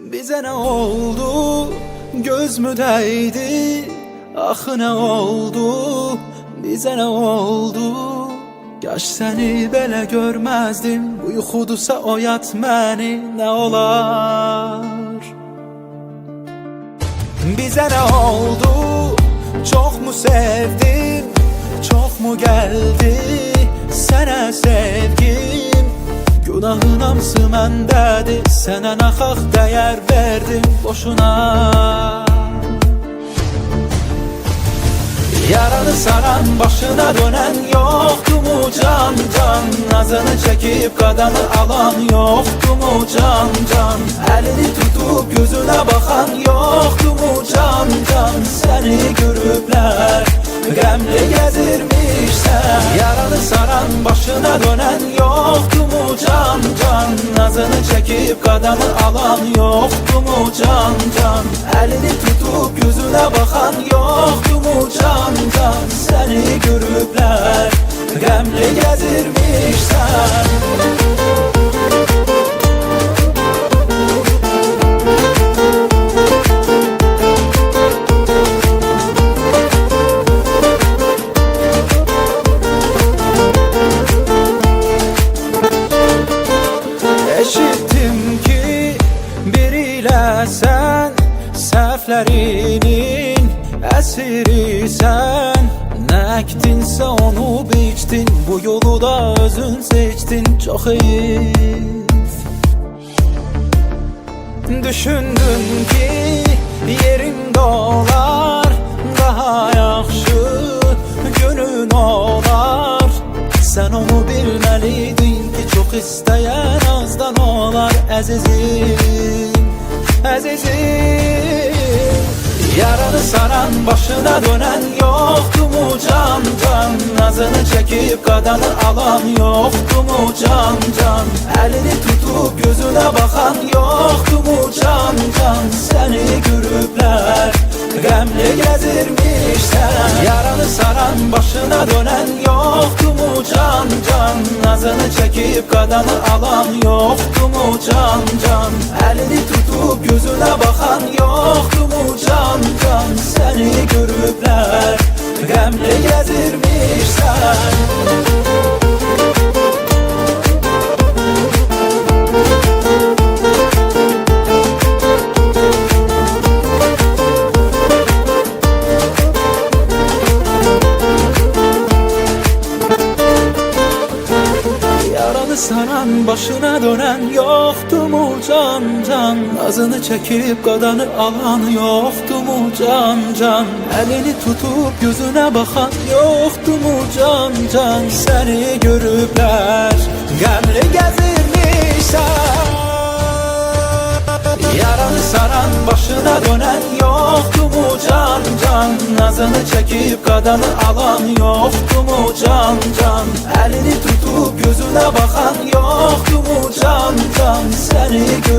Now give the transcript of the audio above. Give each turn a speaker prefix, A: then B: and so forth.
A: Bize ne oldu? Göz mü değdi? Ah ne oldu? Bize ne oldu? Yaş seni belə görmezdim Uykudusa oyat beni ne olar Bize ne oldu? Çok mu sevdim? Çok mu geldi sana sevgim? Hamısı məndədir Sənə naxaq dəyər verdim boşuna. Yaranı saran başına dönen yoktu mu can can? Nazını çekip kadını alan yoktu mu can can? Elini tutup gözüne bakan yoktu mu can can? Seni görüpler Gemli gezirmişsen Yaranı saran başına dönen yoktu mu can Nazını çekip kadını alan yoktu mu can can? Elini tutup gözüne bakan yoktu mu can can? Seni görüpler Gemli gezirmişsen Səhvlərinin əsirisən Nə ektinsə onu biçdin Bu yolu da özün seçdin Çox heyif Düşündüm ki yerində olar Daha yaxşı günün olar. Sən onu bilməliydin ki Çox istəyən azdan olar. Əzizim, əzizim Yaranı saran başına dönen yoktu mu can can Nazını çekip kadını alan yoktu mu can can Elini tutup gözüne bakan yoktu mu can can Seni görüpler Gemli gezirmişsen Yaranı saran başına dönen yoktu mu can can Nazını çekip kadını alan yoktu mu can Yaranı saran başına dönen yoktu mu can can? Nazını çekip kadını alan yoktu mu can can? Elini tutup gözüne bakan yoktu mu can can? Seni görüpler gemli gezirmişsen Yaranı saran başına dönen yoktu mu can can? Nazını çekip kadını alan yoktu mu Gözüne bakan yoktu mu can Seni gör